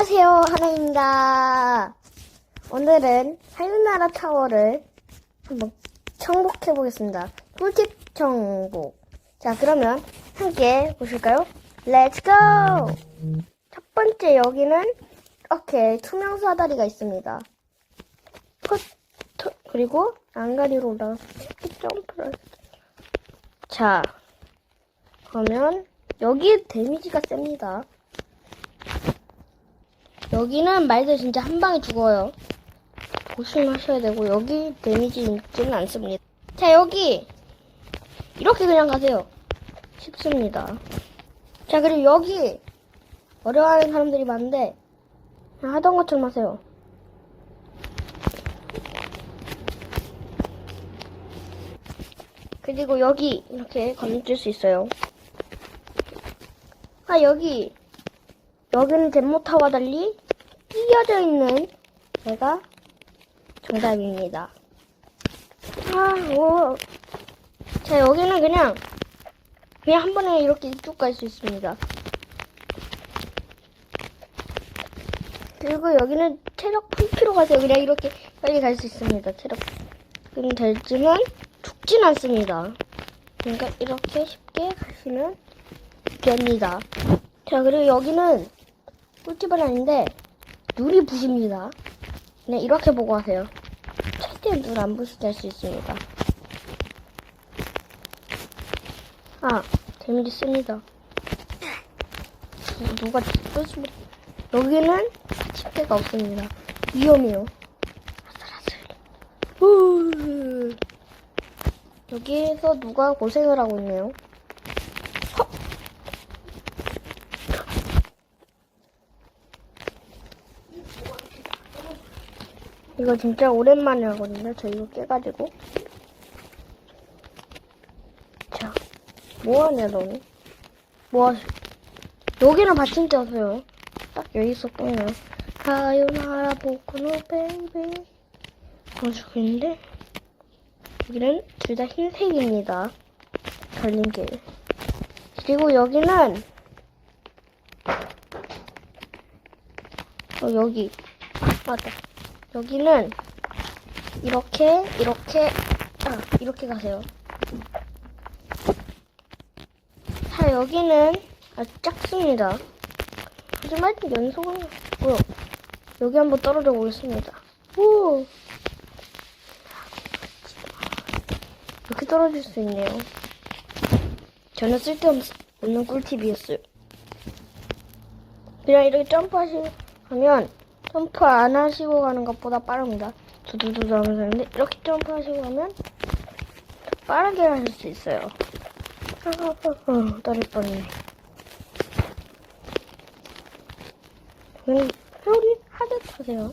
안녕하세요, 하나입니다. 오늘은 하늘나라 타워를 한번 정복해 보겠습니다. 꿀팁 정복. 자, 그러면 함께 보실까요? 렛츠 고! 첫 번째 여기는 이렇게 투명 사다리가 있습니다. 컷, 토- 그리고 안가리로 올라가서 점프를 자, 그러면 여기 데미지가 셉니다. 여기는 말들 진짜 한 방에 죽어요. 조심하셔야 되고 여기 데미지 있지는 않습니다. 자 여기 이렇게 그냥 가세요. 쉽습니다. 자 그리고 여기 어려워하는 사람들이 많은데 그냥 하던 것처럼 하세요. 그리고 여기 이렇게 건질 수 있어요. 아 여기 여기는 덴모타와 달리 끼어져 있는 제가 정답입니다. 아, 오. 자, 여기는 그냥, 그냥 한 번에 이렇게 쭉 갈 수 있습니다. 그리고 여기는 체력 풀피로 가세요. 그냥 이렇게 빨리 갈 수 있습니다. 체력. 은 되지만 죽진 않습니다. 그러니까 이렇게 쉽게 가시면 됩니다. 자, 그리고 여기는 꿀팁은 아닌데 눈이 부십니다. 그냥 이렇게 보고 하세요. 최대한 눈 안 부시게 할 수 있습니다. 아, 데미지 씁니다. 누- 누가 쏘시면 여기는 침대가 없습니다. 위험해요. 아슬아슬. 후. 여기에서 누가 고생을 하고 있네요. 이거 진짜 오랜만에 하거든요. 저 이거 깨가지고. 자, 뭐하냐, 너는? 뭐하시, 여기는 받침대 없어요. 딱 여기 있었군요. 하요나라 보코노. 어, 저기 있는데? 여기는 둘 다 흰색입니다. 달린길. 그리고 여기는, 어, 여기. 맞다. 여기는 이렇게 이렇게 아 이렇게 가세요. 자 여기는 아주 작습니다. 하지만 연속은 뭐요? 여기 한번 떨어져 보겠습니다. 오 이렇게 떨어질 수 있네요. 전혀 쓸데없는 꿀팁이었어요. 그냥 이렇게 점프하시고 하면 점프 안 하시고 가는 것보다 빠릅니다. 두두두두 하면서 하는데 이렇게 점프하시고 가면 더 빠르게 하실 수 있어요. 어, 떨릴 뻔했네. 그럼 회오리 하듯 하세요.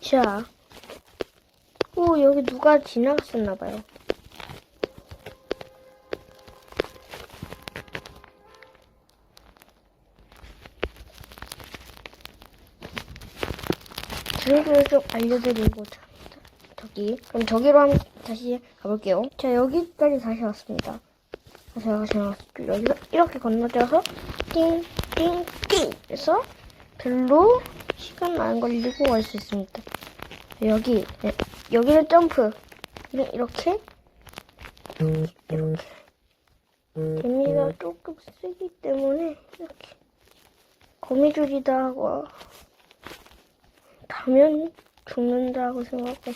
자, 오, 여기 누가 지나갔었나봐요. 지금을 좀 알려드리고, 자, 저기. 그럼 저기로 한, 다시 가볼게요. 자, 여기까지 다시 왔습니다. 다시 왔죠. 여기서 이렇게 건너뛰어서, 띵, 띵, 띵! 해서 별로 시간 안 걸리고 갈 수 있습니다. 여기, 네, 여기는 점프. 이렇게, 이렇게. 이렇게. 데미가 조금 세기 때문에, 이렇게. 거미줄이다 하고, 다면 죽는다고 생각하고.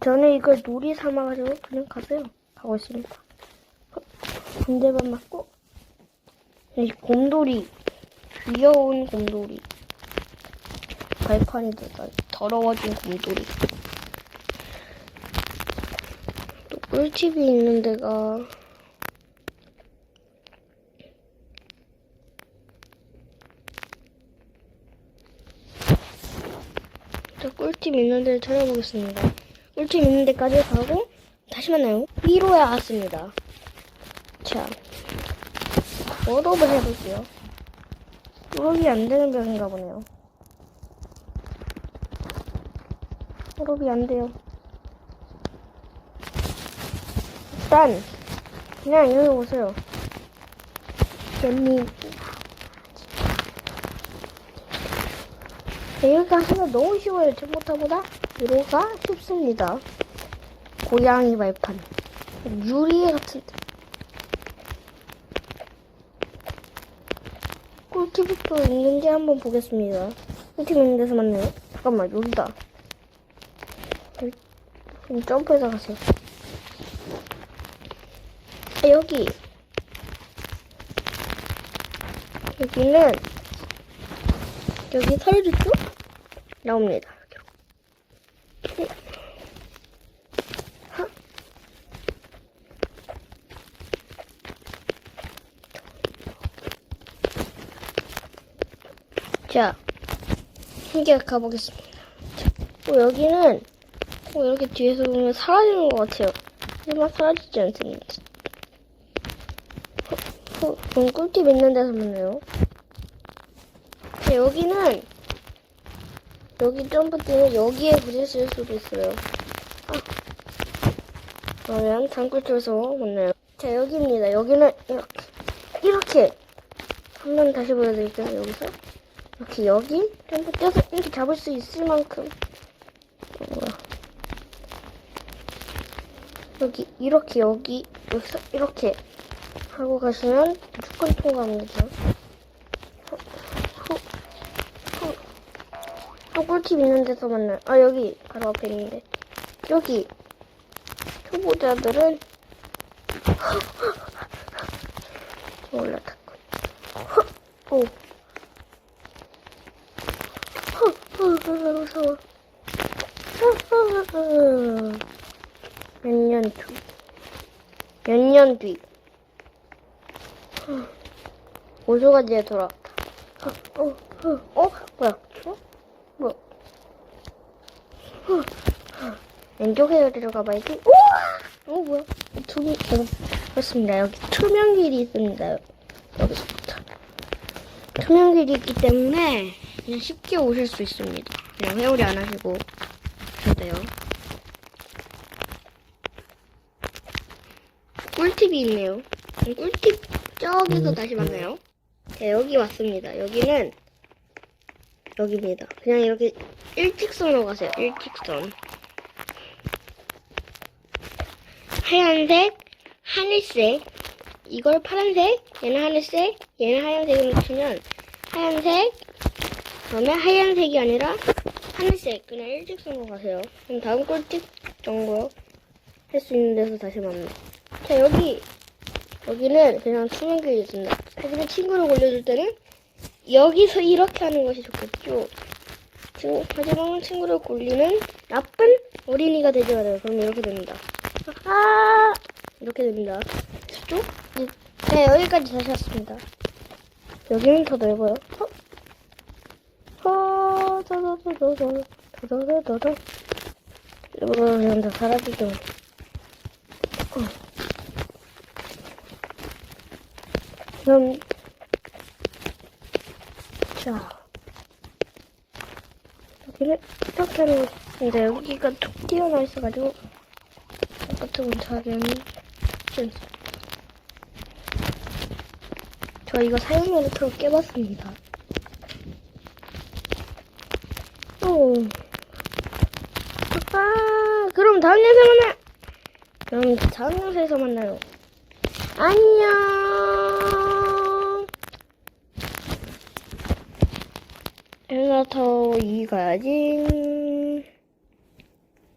저는 이걸 놀이 삼아가지고 그냥 가세요. 가고 있습니다. 군대만 맞고, 이 곰돌이. 귀여운 곰돌이. 발판이 되다 더러워진 곰돌이. 또 꿀팁이 있는 데가 저 꿀팁 있는 데를 찾아보겠습니다. 꿀팁 있는 데까지 가고 다시 만나요. 위로에 왔습니다. 자, 워업을 해볼게요. 워업이 안 되는 벽인가 보네요. 워업이 안 돼요. 일단 그냥 여기 보세요. 잼민 네, 이렇게 하시면 너무 쉬워요. 전부터보다 위로가 쉽습니다. 고양이 발판 유리 같은 또 있는지 한번 보겠습니다. 꿀팁 있는 데서 만나요. 잠깐만 여기다. 좀 점프해서 가세요. 아, 여기. 여기는 여기 사라졌죠? 나옵니다. 네. 하. 자, 이제 가보겠습니다. 자, 어, 여기는 어, 이렇게 뒤에서 보면 사라지는 것 같아요. 하지만 사라지지 않습니다. 어, 어, 그럼 꿀팁 있는 데서 만나요. 자, 여기는 여기 점프 뛰면 여기에 부딪힐 수도 있어요. 아. 그러면 단꿀집에서 만나요. 자, 여기입니다. 여기는 이렇게 이렇게 한 번 다시 보여드릴게요. 여기서 이렇게 여기 점프 뛰어서 이렇게 잡을 수 있을 만큼. 여기 이렇게 여기 여기서 이렇게 하고 가시면 무조건 통과합니다. 또 꿀팁 있는 데서 만나요. 아 여기 바로 앞에 있는데 여기 초보자들은 좀 올라탔고 오 무서워 몇 년 뒤 몇 년 뒤 오조가지에 돌아왔다 어, 어, 어, 뭐야? 어? 뭐? 왼쪽에 들어가 봐야지. 우와! 어 뭐야? 투명 어, 그렇습니다. 여기 투명 길이 있습니다. 여기서부터. 투명 길이 있기 때문에 그냥 쉽게 오실 수 있습니다. 그냥 회오리 안 하시고 돼요. 꿀팁이 있네요. 음, 꿀팁 저기서 다시 만나요 자 여기 왔습니다. 여기는 여기입니다. 그냥 이렇게 일직선으로 가세요. 일직선. 하얀색, 하늘색, 이걸 파란색, 얘는 하늘색, 얘는 하얀색으로 치면 하얀색, 그러면 하얀색이 아니라 하늘색, 그냥 일직선으로 가세요. 그럼 다음 꿀팁 정도 할수 있는 데서 다시 만나. 자, 여기, 여기는 그냥 투명 길이 있습니다. 하지만 친구를 골려줄 때는 여기서 이렇게 하는 것이 좋겠죠. 친구, 하지만 친구를 골리는 나쁜 어린이가 되지 말아요. 그럼 이렇게 됩니다. 아 이렇게 됩니다. 쭉? 네 여기까지 다시 왔습니다. 여기는 더 넓어요. 어? 어, 더더더더더 더더더더 일부러 그냥 다 사라지죠. 그럼 자 여기를 이렇게 하는 것인데 여기가 툭 튀어나와 있어가지고 같은 건 자기는 저 이거 틀어 깨봤습니다. 오. 아, 그럼 다음 영상에 만나. 그럼 다음 영상에서 만나요. 안녕. 엘라타워 2 가야지.